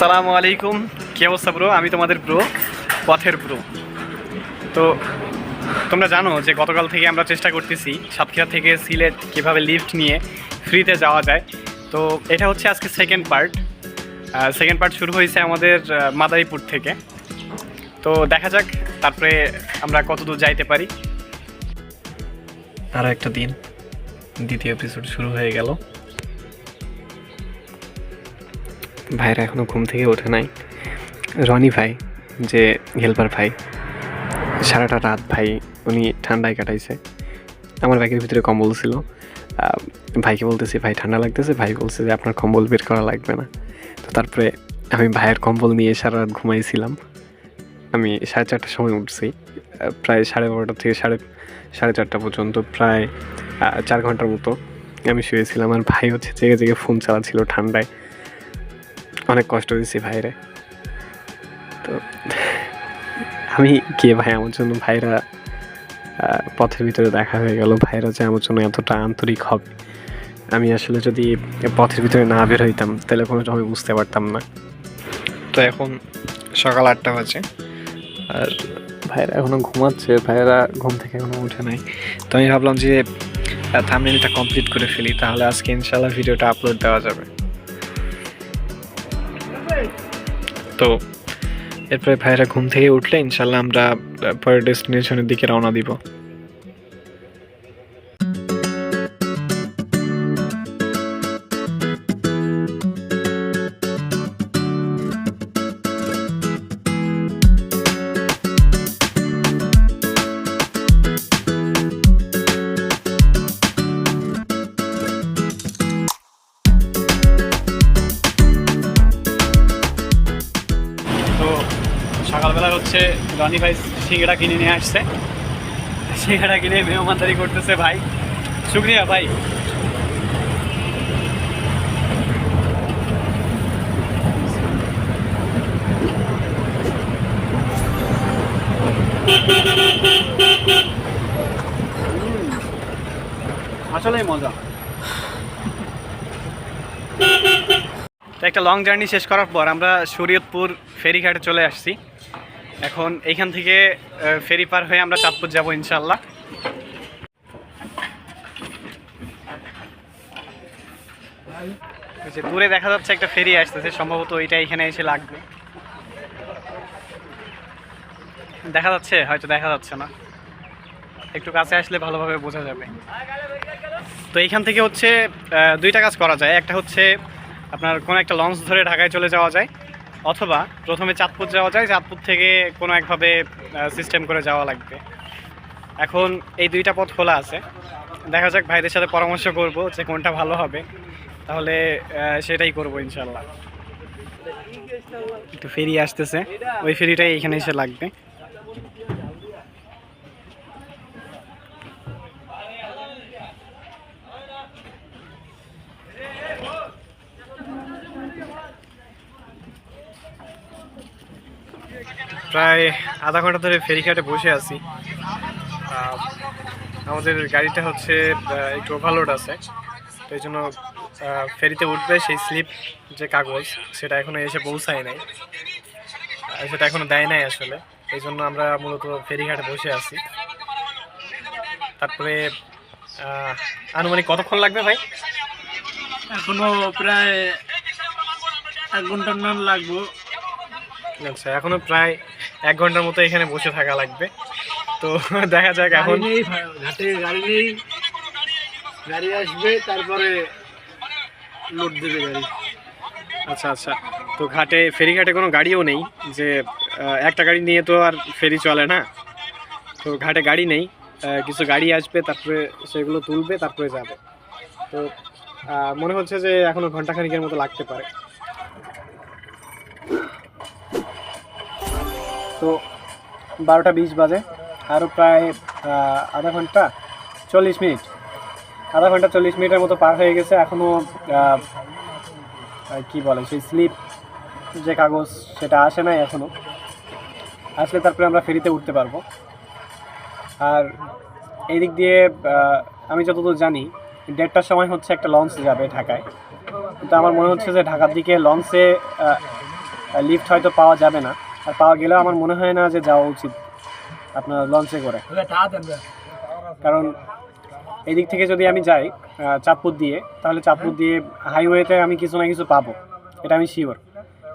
আসসালামু আলাইকুম। কি অবস্থা ব্রো আমি তোমাদের ব্রো পথের ব্রো তো তোমরা জানো যে গতকাল থেকে আমরা চেষ্টা করতেছি সাতক্ষীরা থেকে সিলেট কীভাবে লিফট নিয়ে ফ্রিতে যাওয়া যায়। তো এটা হচ্ছে আজকে সেকেন্ড পার্ট সেকেন্ড পার্ট শুরু হয়েছে আমাদের মাদারীপুর থেকে। তো দেখা যাক, তারপরে আমরা কতদূর যাইতে পারি। আরও একটা দিন, দ্বিতীয় এপিসোড শুরু হয়ে গেল। ভাইরা এখনও ঘুম থেকে ওঠে নাই। রনি ভাই, যে হেল্পার ভাই, সারাটা রাত ভাই উনি ঠান্ডায় কাটাইছে। আমার ব্যাগের ভিতরে কম্বল ছিল। ভাইকে বলতেছি, ভাই, ঠান্ডা লাগতেছে? ভাই বলছে যে, আপনার কম্বল বের করা লাগবে না। তো তারপরে আমি ভাইয়ের কম্বল নিয়ে সারা রাত ঘুমাইছিলাম। আমি সাড়ে চারটার সময় উঠছি। প্রায় সাড়ে বারোটা থেকে সাড়ে সাড়ে চারটা পর্যন্ত, প্রায় চার ঘণ্টার মতো আমি শুয়েছিলাম। আর ভাই হচ্ছে জেগে জেগে ফোন চালাচ্ছিল ঠান্ডায়। অনেক কষ্ট দিয়েছি ভাইরে। তো আমি কে ভাই আমার জন্য ভাইরা পথের ভিতরে দেখা হয়ে গেল। ভাইরা যে আমার জন্য এতটা আন্তরিক হবে। আমি আসলে যদি পথের ভিতরে না বের হইতাম, তাহলে কোনো সময় বুঝতে পারতাম না। তো এখন সকাল আটটা বাজে। আর ভাইরা এখনও ঘুমাচ্ছে, ভাইরা ঘুম থেকে এখনও উঠে নাই। তো আমি ভাবলাম যে থামনেলটা কমপ্লিট করে ফেলি, তাহলে আজকে ইনশাল্লাহ ভিডিওটা আপলোড দেওয়া যাবে। তো এরপরে ভাইরা ঘুম থেকে উঠলে ইনশাল্লাহ আমরা পরের ডেস্টিনেশনের দিকে রওনা দিব। তো সকালবেলা হচ্ছে রনি ভাই সিঙ্গাড়া কিনে নিয়ে আসছে। সিঙ্গাড়া কিনে মেহমানদারি করতেছে ভাই। শুক্রিয়া ভাই। আসলেই মজা। একটা লং জার্নি শেষ করার পর আমরা শরীয়তপুর ফেরিঘাটে চলে আসছি। এখন এইখান থেকে ফেরি পার হয়ে আমরা চাঁদপুর যাব ইনশাল্লাহ দূরে দেখা যাচ্ছে একটা ফেরি আসতেছে, সম্ভবত ওইটা এখানে এসে লাগবে। দেখা যাচ্ছে, হয়তো দেখা যাচ্ছে না। একটু কাছে আসলে ভালোভাবে বোঝা যাবে। তো এইখান থেকে হচ্ছে দুইটা কাজ করা যায়। একটা হচ্ছে আপনার কোনো একটা লঞ্চ ধরে ঢাকায় চলে যাওয়া যায়, অথবা প্রথমে চাঁদপুর যাওয়া যায়, চাঁদপুর থেকে কোনো একভাবে সিস্টেম করে যাওয়া লাগবে। এখন এই দুইটা পথ খোলা আছে। দেখা যাক ভাইদের সাথে পরামর্শ করব যে কোনটা ভালো হবে। তাহলে সেটাই করব ইনশাল্লাহ একটু ফেরি আসতেছে, ওই ফেরিটাই এখানে এসে লাগবে। প্রায় আধা ঘণ্টা ধরে ফেরিঘাটে বসে আছি। আমাদের গাড়িটা হচ্ছে একটু ওভারলোড আছে। তো এই জন্য ফেরিতে উঠবে সেই স্লিপ যে কাগজ, সেটা এখনও এসে পৌঁছায় নাই। সেটা এখনও দেয় নাই আসলে। এই জন্য আমরা মূলত ফেরিঘাটে বসে আছি। তারপরে আনুমানিক কতক্ষণ লাগবে ভাই? এখনও প্রায় এক ঘণ্টার নাম লাগবো। আচ্ছা এখনও প্রায় এক ঘণ্টার মতো এখানে বসে থাকা লাগবে। তো দেখা যাক এখন। ঘাটে গাড়ি নেই। গাড়ি আসবে তারপরে লোড দেবে গাড়ি। আচ্ছা আচ্ছা। তো ঘাটে ফেরিঘাটে কোনো গাড়িও নেই যে একটা গাড়ি নিয়ে তো আর ফেরি চলে না। তো ঘাটে গাড়ি নেই। কিছু গাড়ি আসবে তারপরে সেগুলো তুলবে তারপরে যাবে। তো মনে হচ্ছে যে এখনও ঘন্টাখানিকের মতো লাগতে পারে। তো বারোটা বিশ বাজে। আরও প্রায় আধা ঘণ্টা চল্লিশ মিনিট। আধা ঘণ্টা চল্লিশ মিনিটের মতো পার হয়ে গেছে। এখনও কি বলে, সেই স্লিপ যে কাগজ সেটা আসে নাই এখনও আসলে তারপরে আমরা ফেরিতে উঠতে পারব। আর এই দিক দিয়ে আমি যতদূর জানি, দেড়টার সময় হচ্ছে একটা লঞ্চ যাবে ঢাকায়। কিন্তু আমার মনে হচ্ছে যে ঢাকার দিকে লঞ্চে লিফট হয়তো পাওয়া যাবে না। আর পাওয়া গেলেও আমার মনে হয় না যে যাওয়া উচিত আপনার লঞ্চে করে। কারণ এই দিক থেকে যদি আমি যাই চাঁদপুর দিয়ে তাহলে চাঁদপুর দিয়ে হাইওয়েতে আমি কিছু না কিছু পাবো এটা আমি শিওর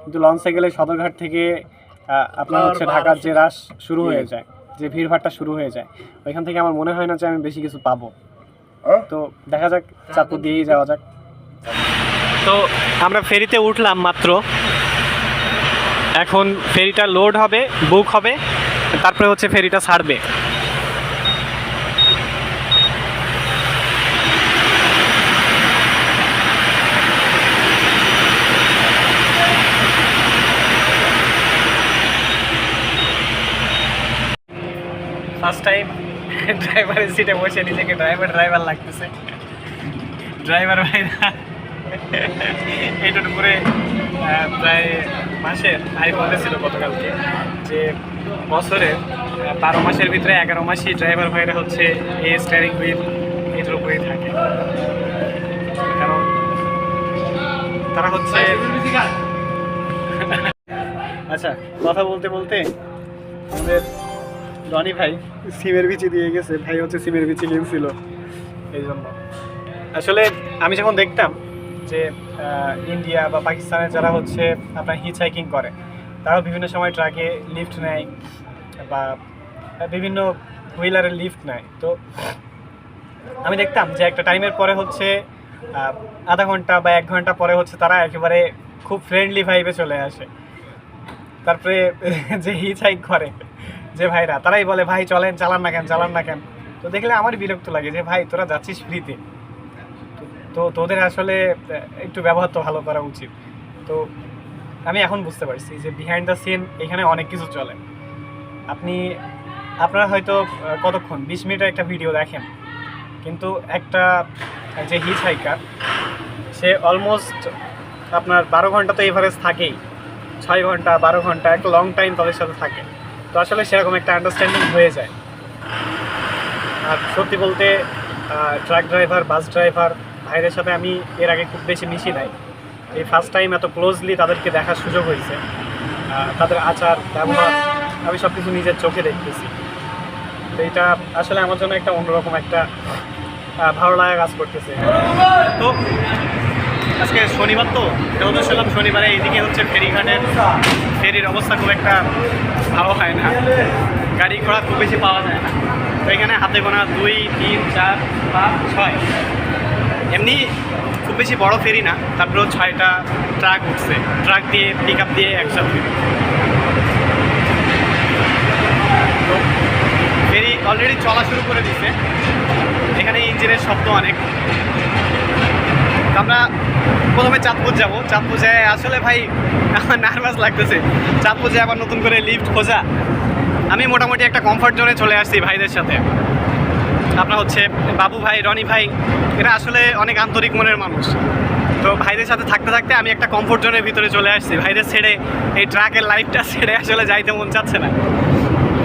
কিন্তু লঞ্চে গেলে সদরঘাট থেকে আপনার হচ্ছে ঢাকার যে রাশ শুরু হয়ে যায় যে ভিড়ভাড়টা শুরু হয়ে যায় ওইখান থেকে আমার মনে হয় না যে আমি বেশি কিছু পাবো। তো দেখা যাক চাঁদপুর দিয়েই যাওয়া যাক। তো আমরা ফেরিতে উঠলাম মাত্র। এখন ফেরিটা লোড হবে বুক হবে, তারপরে হচ্ছে ফেরিটা ছাড়বে। ফার্স্ট টাইম ড্রাইভারের সিটে বসে নিজেকে ড্রাইভার ড্রাইভার লাগতেছে। ড্রাইভার ভাইরা এইটার উপরে প্রায় মাসের আই বলেছিল গতকালকে যে বছরে বারো মাসের ভিতরে এগারো মাসই ড্রাইভার ভাইরা হচ্ছে এই স্টারিং হুইল এটার উপরেই থাকে। কারণ তারা হচ্ছে আচ্ছা কথা বলতে বলতে আমাদের রনি ভাই সিমের বিচি দিয়ে গেছে, ভাই হচ্ছে সিমের বিচি কিনছিল। এই জন্য। আসলে আমি যখন দেখতাম যে ইন্ডিয়া বা পাকিস্তানে যারা হচ্ছে আপনার হিচ হাইকিং করে, তারাও বিভিন্ন সময় ট্রাকে লিফট নেয় বা বিভিন্ন হুইলারে লিফট নেয়। তো আমি দেখতাম যে একটা টাইমের পরে হচ্ছে আধা ঘণ্টা বা এক ঘণ্টা পরে হচ্ছে তারা একেবারে খুব ফ্রেন্ডলি ভাইবে চলে আসে। তারপরে যে হিচ হাইক করে, যে ভাইরা, তারাই বলে, ভাই, চলেন, চালান না কেন, চালান না কেন? তো দেখলে আমার বিরক্ত লাগে যে, ভাই, তোরা যাচ্ছিস ফ্রিতে? তো তোদের আসলে একটু ব্যবহার তো ভালো করা উচিত। তো আমি এখন বুঝতে পারছি যে বিহাইন্ড দ্য সিন এখানে অনেক কিছু চলে। আপনি, আপনারা হয়তো কতক্ষণ, বিশ মিনিটের একটা ভিডিও দেখেন, কিন্তু একটা যে হিচ হাইকার সে অলমোস্ট আপনার বারো ঘণ্টা তো এভারেজ থাকেই। ছয় ঘণ্টা, বারো ঘণ্টা একটা লং টাইম তাদের সাথে থাকে। তো আসলে সেরকম একটা আন্ডারস্ট্যান্ডিং হয়ে যায়। আর সত্যি বলতে ট্রাক ড্রাইভার বাস ড্রাইভার ভাইদের সাথে আমি এর আগে খুব বেশি মিশি নাই। এই ফার্স্ট টাইম এত ক্লোজলি তাদেরকে দেখার সুযোগ হয়েছে। তাদের আচার, ব্যবহার, আমি সব কিছু নিজের চোখে দেখতেছি। তো এটা আসলে আমার জন্য একটা অন্যরকম একটা ভালো লাগা কাজ করতেছে। তো আজকে শনিবার তো, এটা হতে ছিলাম শনিবারে এইদিকে হচ্ছে ফেরিঘাটের, ফেরির অবস্থা খুব একটা ভালো হয় না। গাড়ি ঘোড়া খুব বেশি পাওয়া যায় না। তো এখানে হাতে গোনা দুই, তিন, চার, পাঁচ, ছয়। এমনি খুব বেশি বড় ফেরি না, তারপরেও ছয়টা ট্রাক উঠছে। ট্রাক দিয়ে পিক আপ দিয়ে একসাথে তো ফেরি অলরেডি চলা শুরু করে দিছে। এখানে ইঞ্জিনের শব্দ অনেক। আমরা প্রথমে চাঁদপুর যাব। চাঁদপুর যায় আসলে ভাই, আমার নার্ভাস লাগতেছে। চাঁদপুর যায় আবার নতুন করে লিফট খোঁজা। আমি মোটামুটি একটা কমফর্ট জোনে চলে আসছি ভাইদের সাথে। আপনার হচ্ছে বাবু ভাই, রনি ভাই, এরা আসলে অনেক আন্তরিক মনের মানুষ। তো ভাইদের সাথে থাকতে থাকতে আমি একটা কমফোর্ট জোনের ভিতরে চলে আসছি। ভাইদের ছেড়ে, এই ট্রাকের লাইফটা ছেড়ে আসলে যাইতে মন চাচ্ছে না।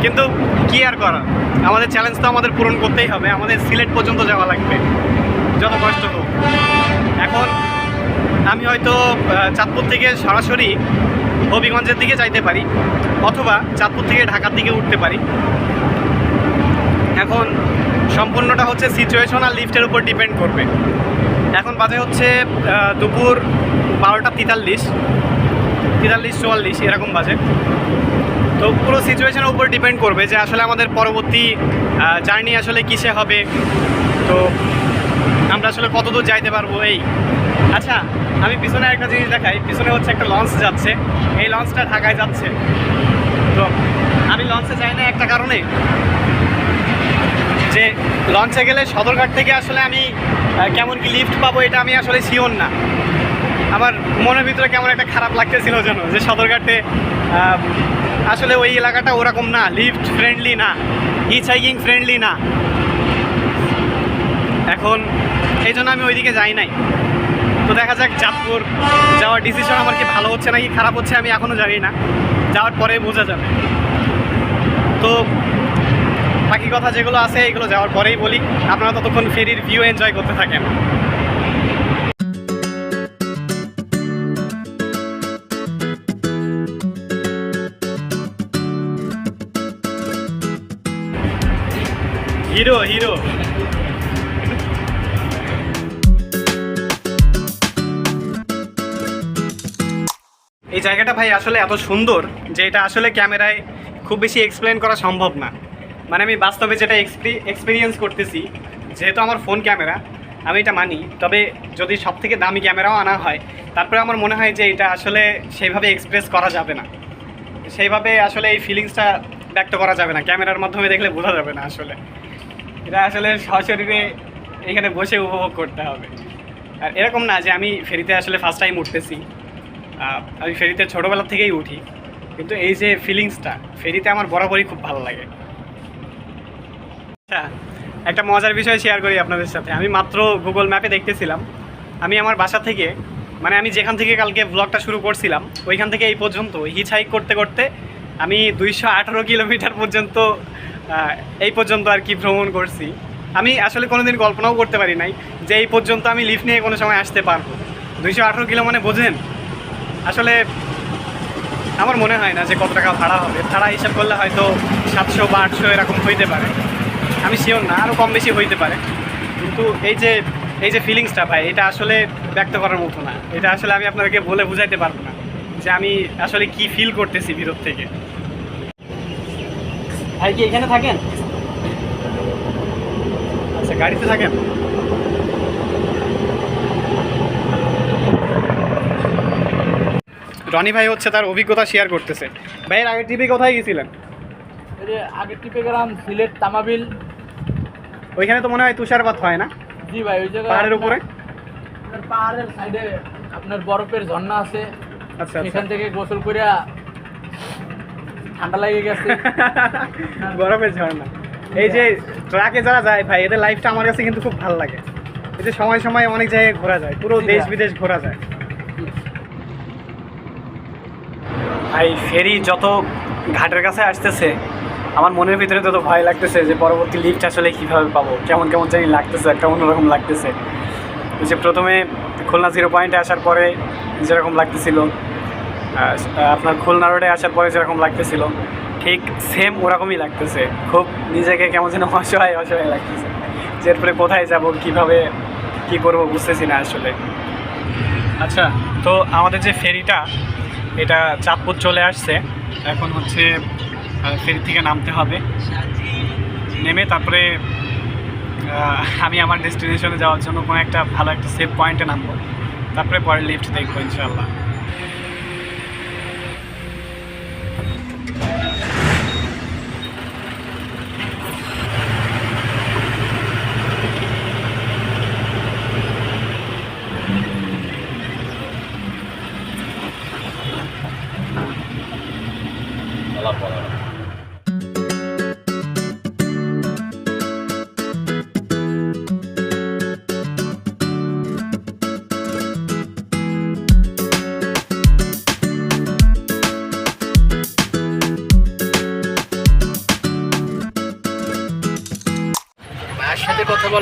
কিন্তু কি আর করা আমাদের চ্যালেঞ্জ তো আমাদের পূরণ করতেই হবে। আমাদের সিলেট পর্যন্ত যাওয়া লাগবে। যত কষ্ট হোক। এখন আমি হয়তো চাঁদপুর থেকে সরাসরি হবিগঞ্জের দিকে যাইতে পারি অথবা চাঁদপুর থেকে ঢাকার দিকে উঠতে পারি। এখন সম্পূর্ণটা হচ্ছে সিচুয়েশন আর লিফটের উপর ডিপেন্ড করবে। এখন বাজে হচ্ছে দুপুর বারোটা তেতাল্লিশ তেতাল্লিশ চুয়াল্লিশ, এরকম বাজে। তো পুরো সিচুয়েশনের উপর ডিপেন্ড করবে যে আসলে আমাদের পরবর্তী জার্নি আসলে কিসে হবে। তো আমরা আসলে কত দূর যাইতে পারব, এই। আচ্ছা আমি পিছনে একটা জিনিস দেখাই। পিছনে হচ্ছে একটা লঞ্চ যাচ্ছে। এই লঞ্চটা ঢাকায় যাচ্ছে। তো আমি লঞ্চে যাই না একটা কারণে? যে লঞ্চে গেলে সদরঘাট থেকে আসলে আমি কেমন কি লিফট পাবো এটা আমি আসলে শিওর না। আমার মনের ভিতরে কেমন একটা খারাপ লাগতেছিল যেন, যে সদরঘাটে আসলে ওই এলাকাটা ওরকম না লিফট ফ্রেন্ডলি না হিচ হাইকিং ফ্রেন্ডলি না। এখন এই জন্য আমি ওইদিকে যাই নাই। তো দেখা যাক চাঁদপুর যাওয়ার ডিসিশন আমার কি ভালো হচ্ছে নাকি খারাপ হচ্ছে আমি এখনও জানি না। যাওয়ার পরে বোঝা যাবে। তো বাকি কথা যেগুলো আছে, এগুলো যাওয়ার পরেই বলি। আপনারা ততক্ষণ ফেরির ভিউ এনজয় করতে থাকেন। Hero hero. এই জায়গাটা ভাই আসলে এত সুন্দর যে এটা আসলে ক্যামেরায় খুব বেশি এক্সপ্লেন করা সম্ভব না। মানে আমি বাস্তবে যেটা এক্সপিরিয়েন্স করতেছি, যেহেতু আমার ফোন ক্যামেরা আমি এটা মানি। তবে যদি সব থেকে দামি ক্যামেরাও আনা হয়, তারপরে আমার মনে হয় যে এটা আসলে সেইভাবে এক্সপ্রেস করা যাবে না। সেইভাবে আসলে এই ফিলিংসটা ব্যক্ত করা যাবে না। ক্যামেরার মাধ্যমে দেখলে বোঝা যাবে না আসলে। এটা আসলে সশরীরে এখানে বসে উপভোগ করতে হবে। আর এরকম না যে আমি ফেরিতে আসলে ফার্স্ট টাইম উঠতেছি। আমি ফেরিতে ছোটোবেলা থেকেই উঠি। কিন্তু এই যে ফিলিংসটা ফেরিতে আমার বরাবরই খুব ভালো লাগে। একটা মজার বিষয় শেয়ার করি আপনাদের সাথে। আমি মাত্র গুগল ম্যাপে দেখতেছিলাম। আমি আমার বাসা থেকে মানে আমি যেখান থেকে কালকে ব্লগটা শুরু করছিলাম, ওইখান থেকে এই পর্যন্ত হিচ হাইক করতে করতে আমি দুইশো আঠারো কিলোমিটার পর্যন্ত এই পর্যন্ত আর কি ভ্রমণ করছি। আমি আসলে কোনোদিন কল্পনাও করতে পারি নাই যে এই পর্যন্ত আমি লিফট নিয়ে কোনো সময় আসতে পারব। দুইশো আঠারো কিলো মানে বোঝেন? আসলে আমার মনে হয় না যে কত টাকা ভাড়া হবে। ভাড়া হিসাব করলে হয়তো সাতশো বা আটশো এরকম হইতে পারে। আমি শিওর না আরও কম বেশি হইতে পারে। কিন্তু এই যে এই যে ফিলিংসটা ভাই, এটা আসলে ব্যক্ত করার মতো না। এটা আসলে আমি আপনাদেরকে বলে বুঝাইতে পারব না যে আমি আসলে কি ফিল করতেছি ভিতর থেকে। ভাই, কি এখানে থাকেন? আচ্ছা গাড়িতে থাকেন? রনি ভাই হচ্ছে তার অভিজ্ঞতা শেয়ার করতেছে। ভাইয়ের আগের ট্রিপে কোথায় গেছিলেন? আগের ট্রিপে গেলাম সিলেট তামাবিল। ওইখানে তো মনে হয় তুষারপাত হয় না? জি ভাই ওই জায়গায় পাহাড়ের উপরে? আপনার পাহাড়ের সাইডে আপনার বরফের ঝর্ণা আছে। আচ্ছা আচ্ছা। এখান থেকে গোসল করে ঠান্ডা লেগে গেছে। বরফের ঝর্ণা। এই যে ট্রাকে যারা যায় ভাই এদের লাইফটা আমার কাছে কিন্তু খুব ভালো লাগে। এই যে সময় সময় অনেক জায়গায় ঘোরা যায় পুরো দেশ বিদেশ ঘোরা যায়। ভাই ফেরি যত ঘাটের কাছে আসতেছে আমার মনের ভিতরে তত ভয় লাগতেছে যে পরবর্তী লিফট আসলে কীভাবে পাবো? কেমন কেমন জানি লাগতেছে, একটা অন্যরকম লাগতেছে। যে প্রথমে খুলনা জিরো পয়েন্টে আসার পরে যেরকম লাগতেছিল আপনার খুলনা রোডে আসার পরে যেরকম লাগতেছিল, ঠিক সেম ওরকমই লাগতেছে। খুব নিজেকে কেমন যেন অসহায় অসহায় লাগতেছে। যে এরপরে কোথায় যাব, কীভাবে, কি করব বুঝতেছি না আসলে। আচ্ছা তো আমাদের যে ফেরিটা, এটা চাঁদপুর চলে আসছে। এখন হচ্ছে ফেরি থেকে নামতে হবে। নেমে তারপরে আমি আমার ডেস্টিনেশনে যাওয়ার জন্য কোনো একটা ভালো একটা সেফ পয়েন্টে নামবো। তারপরে পরে লিফট দেখব ইনশাল্লাহ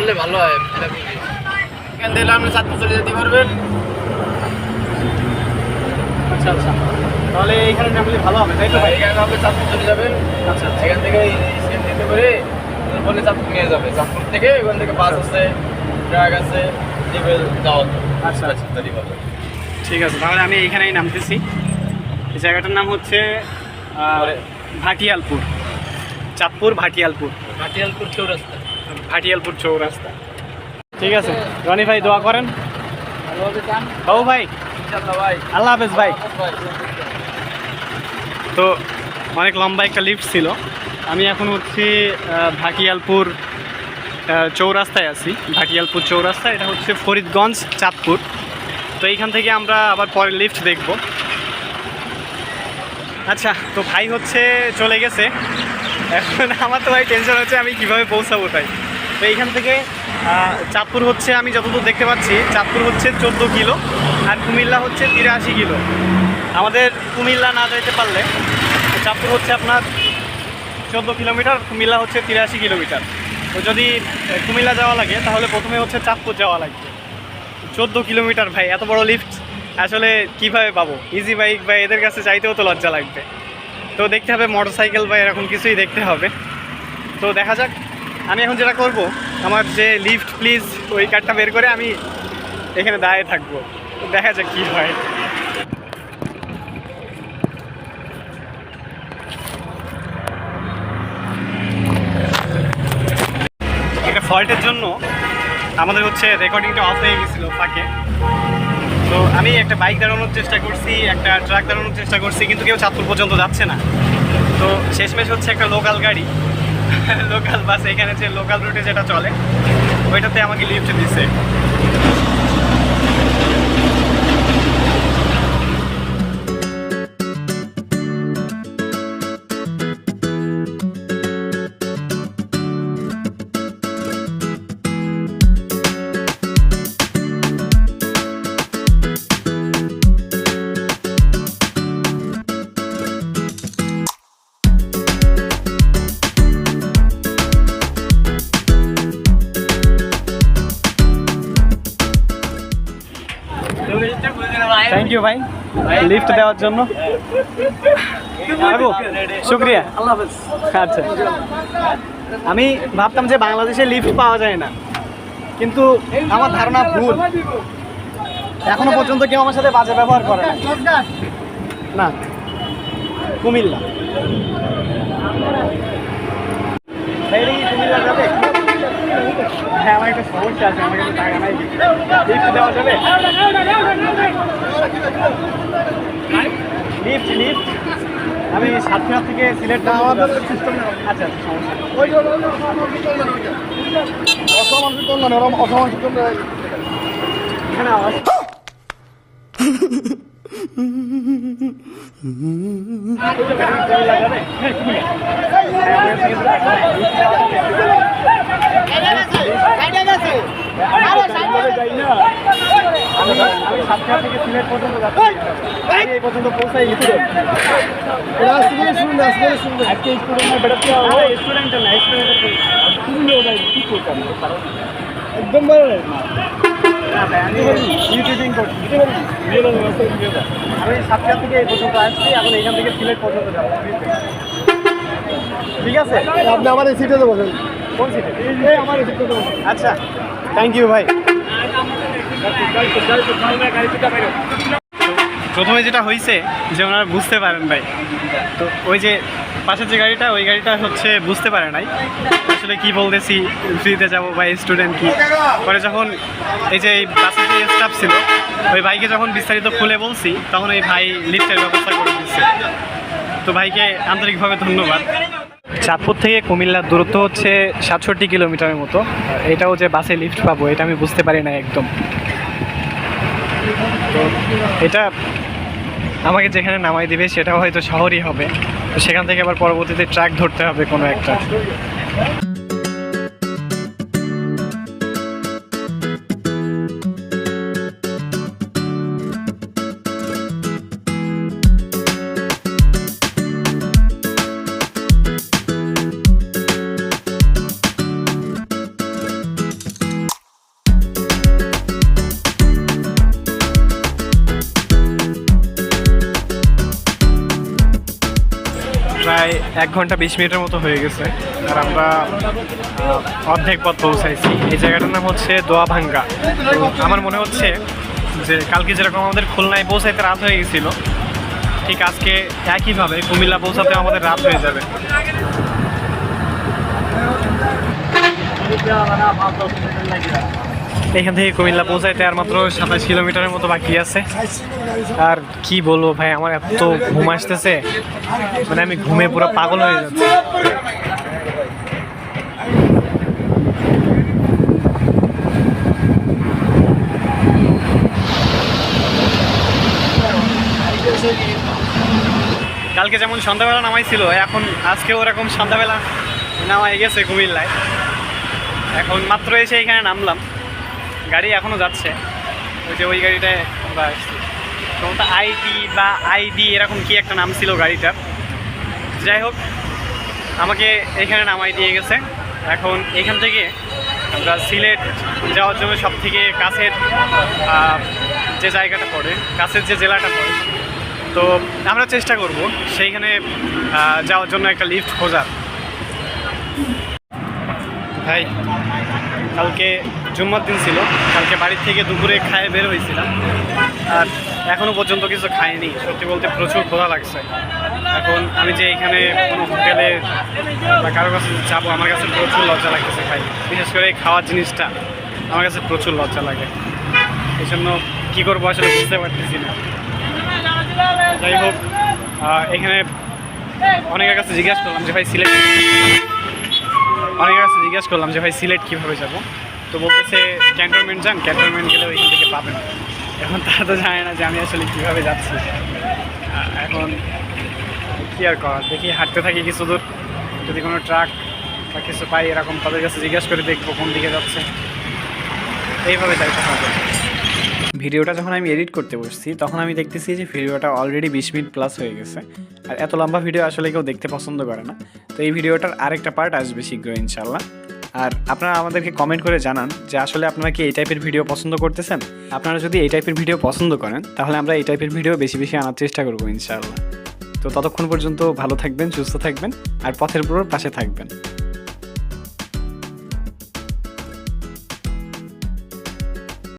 বললে ভালো হয় এখান থেকে আপনি চাঁদপুর চলে যেতে পারবেন আচ্ছা আচ্ছা। তাহলে এইখানে নামলে ভালো হবে তাই তো ভাই? এখানে আপনি চাঁদপুর চলে যাবেন আচ্ছা আচ্ছা। এখান থেকে সেম দিতে করে বলে চাঁদপুর নিয়ে যাবে। চাঁদপুর থেকে ওখান থেকে বাস আছে ট্রাক আছে যাওয়া আচ্ছা আচ্ছা। তাড়াতাড়ি পাবে ঠিক আছে তাহলে আমি এইখানেই নামতেছি। এই জায়গাটার নাম হচ্ছে ভাটিয়ালপুর। চাঁদপুর ভাটিয়ালপুর। মাটিয়ালপুর চৌরাস্তা। ভাটিয়ালপুর চৌরাস্তা। ঠিক আছে, রনি ভাই দোয়া করেন। বাবু ভাই, আল্লাহ হাফেজ ভাই। তো অনেক লম্বা একটা লিফট ছিল। আমি এখন হচ্ছে ভাটিয়ালপুর চৌরাস্তায় আছি। ভাটিয়ালপুর চৌরাস্তা, এটা হচ্ছে ফরিদগঞ্জ, চাঁদপুর। তো এইখান থেকে আমরা আবার পরে লিফট দেখব। আচ্ছা তো ভাই হচ্ছে চলে গেছে। এখন আমার তো ভাই টেনশন হচ্ছে, আমি কীভাবে পৌঁছাবো তাই। তো এইখান থেকে চাঁদপুর হচ্ছে, আমি যতদূর দেখতে পাচ্ছি, চাঁদপুর হচ্ছে চোদ্দ কিলো আর কুমিল্লা হচ্ছে তিরাশি কিলো। আমাদের কুমিল্লা না যেতে পারলে চাঁদপুর হচ্ছে আপনার চোদ্দ কিলোমিটার, কুমিল্লা হচ্ছে তিরাশি কিলোমিটার। তো যদি কুমিল্লা যাওয়া লাগে, তাহলে প্রথমে হচ্ছে চাঁদপুর যাওয়া লাগবে। চোদ্দ কিলোমিটার ভাই, এত বড় লিফট আসলে কীভাবে পাবো? ইজি বাইক বা এদের কাছে চাইতেও তো লজ্জা লাগবে। তো দেখতে হবে মোটর সাইকেল বা এরকম কিছুই দেখতে হবে। তো দেখা যাক, আমি এখন যেটা করব, আমার যে লিফট প্লিজ ওই কার্ডটা বের করে আমি এখানে দাঁড়িয়ে থাকব। দেখা যাক কি হয়। একটা ফল্টের জন্য আমাদের হচ্ছে রেকর্ডিংটা অফ হয়ে গেছিল ফাঁকে। তো আমি একটা বাইক দাঁড়ানোর চেষ্টা করছি, একটা ট্রাক দাঁড়ানোর চেষ্টা করছি, কিন্তু কেউ চাঁদপুর পর্যন্ত যাচ্ছে না। তো শেষমেশ হচ্ছে একটা লোকাল গাড়ি। লোকাল বাস এখানে যে লোকাল রুটে যেটা চলে, ওইটাতে আমাকে লিফট দিছে। থ্যাংক ইউ ভাই লিফট দেওয়ার জন্য। শুক্রিয়া। আল্লাহ আচ্ছা। আমি ভাবতাম যে বাংলাদেশে লিফট পাওয়া যায় না কিন্তু আমার ধারণা ভুল। এখনও পর্যন্ত কেউ আমার সাথে বাজে ব্যবহার করে না। কুমিল্লা। কুমিল্লা যাবে? হ্যাঁ আমার একটা সমস্যা আছে আমার কাছে টাকা নাই লিফট দেওয়া যাবে লিফট লিফট আমি সাতক্ষীরা থেকে সিলেট না আমাদের সিস্টেম আচ্ছা আচ্ছা, সমস্যা নেই। এখানে আওয়াজ আমি সাতক্ষীরা থেকে এই পর্যন্ত গেছি আজকে স্টুডেন্ট স্টুডেন্ট আমি থেকে এই পর্যন্ত আসছি এখন এখান থেকে সিলেট পর্যন্ত যাব ঠিক আছে আপনি আমার এই সিটে বসেন কোন সিটে আমার আচ্ছা। থ্যাংক ইউ ভাই। প্রথমে যেটা হয়েছে যে ওনারা বুঝতে পারেন ভাই। তো ওই যে পাশের যে গাড়িটা, ওই গাড়িটা হচ্ছে বুঝতে পারে নাই। আসলে কি বলতেছি, ফ্রিতে যাব বা স্টুডেন্ট কি। পরে যখন এই যে বাসের যে স্টাফ ছিল, ওই ভাইকে যখন বিস্তারিত খুলে বলছি, তখন ওই ভাই লিফটের ব্যবস্থা করে দিচ্ছে। তো ভাইকে আন্তরিকভাবে ধন্যবাদ। চাঁদপুর থেকে কুমিল্লার দূরত্ব হচ্ছে সাতষট্টি কিলোমিটারের মতো। এটাও যে বাসে লিফট পাবো, এটা আমি বুঝতে পারি না একদম। এটা আমাকে যেখানে নামাই দিবে, সেটাও হয়তো শহরই হবে। সেখান থেকে আবার পরবর্তীতে ট্র্যাক ধরতে হবে কোনো একটা। প্রায় এক ঘণ্টা বিশ মিনিটের মতো হয়ে গেছে। আর আমরা অর্ধেক পথ পৌঁছাইছি। এই জায়গাটার নাম হচ্ছে দোয়া ভাঙ্গা তো আমার মনে হচ্ছে যে কালকে যেরকম আমাদের খুলনায় পৌঁছাইতে রাত হয়ে গেছিল, ঠিক আজকে একইভাবে কুমিল্লা পৌঁছাতে আমাদের রাত হয়ে যাবে। এখান থেকে কুমিল্লা পৌঁছাইতে আর মাত্র সাতাশ কিলোমিটারের মতো বাকি আছে। আর কি বলব ভাই, আমার এত ঘুম আসতেছে মানে আমি ঘুমে পুরো পাগল হয়ে যাচ্ছি। কালকে যেমন সন্ধ্যাবেলা নামাইছিল, এখন আজকে ওরকম সন্ধ্যাবেলা নামাই গেছে কুমিল্লায়। এখন মাত্র এসে এখানে নামলাম। গাড়ি এখনও যাচ্ছে। ওই যে ওই গাড়িটায় আমরা আসছি। সম্ভবত আইডি বা আইডি এরকম কি একটা নাম ছিল গাড়িটার। যাই হোক, আমাকে এখানে নামাই দিয়ে গেছে। এখন এখান থেকে আমরা সিলেট যাওয়ার জন্য সব থেকে কাছের যে জায়গাটা পড়ে, কাছের যে জেলাটা পড়ে, তো আমরা চেষ্টা করব সেইখানে যাওয়ার জন্য একটা লিফট খোঁজার। ভাই, কালকে জুম্মার দিন ছিল। কালকে বাড়ি থেকে দুপুরে খায়ে বের হয়েছিলাম। আর এখনও পর্যন্ত কিছু খাইনি। সত্যি বলতে প্রচুর ক্ষোধা লাগছে। এখন আমি যে এখানে কোনো হোটেলে বা কারোর কাছে যাব, আমার কাছে প্রচুর লজ্জা লাগতেছে খাই বিশেষ করে খাওয়ার জিনিসটা, আমার কাছে প্রচুর লজ্জা লাগে। এই জন্য কী করব আসলে বুঝতে পারতেছি না। যাই হোক এখানে অনেকের কাছে জিজ্ঞাসা করলাম যে ভাই সিলেট অনেকের কাছে জিজ্ঞাসা করলাম যে ভাই সিলেট কীভাবে যাব? তো বলতে বলতেছে ক্যান্টনমেন্ট যান ক্যান্টনমেন্ট গেলে ওইখান থেকে পাবেন। এখন তারা তো জানে না যে আমি আসলে কীভাবে যাচ্ছি। এখন কী আর করার? দেখি, হাঁটতে থাকি কিছু দূর। যদি কোনো ট্রাক বা কিছু পাই, এরকম তাদের কাছে জিজ্ঞাসা করে দেখব কোন দিকে যাচ্ছে। এইভাবে যাইতে হবে ভিডিওটা যখন আমি এডিট করতে বসছি, তখন আমি দেখতেছি যে ভিডিওটা অলরেডি বিশ মিনিট প্লাস হয়ে গেছে। আর এত লম্বা ভিডিও আসলে কেউ দেখতে পছন্দ করে না। তো এই ভিডিওটার আরেকটা পার্ট আসবে শীঘ্রই ইনশাল্লাহ আর আপনারা আমাদেরকে কমেন্ট করে জানান যে আসলে আপনারা কি এই টাইপের ভিডিও পছন্দ করতেছেন? আপনারা যদি এই টাইপের ভিডিও পছন্দ করেন, তাহলে আমরা এই টাইপের ভিডিও বেশি বেশি আনার চেষ্টা করব, ইনশাআল্লাহ। তো ততক্ষণ পর্যন্ত ভালো থাকবেন, সুস্থ থাকবেন, আর পথের পুরোর পাশে থাকবেন।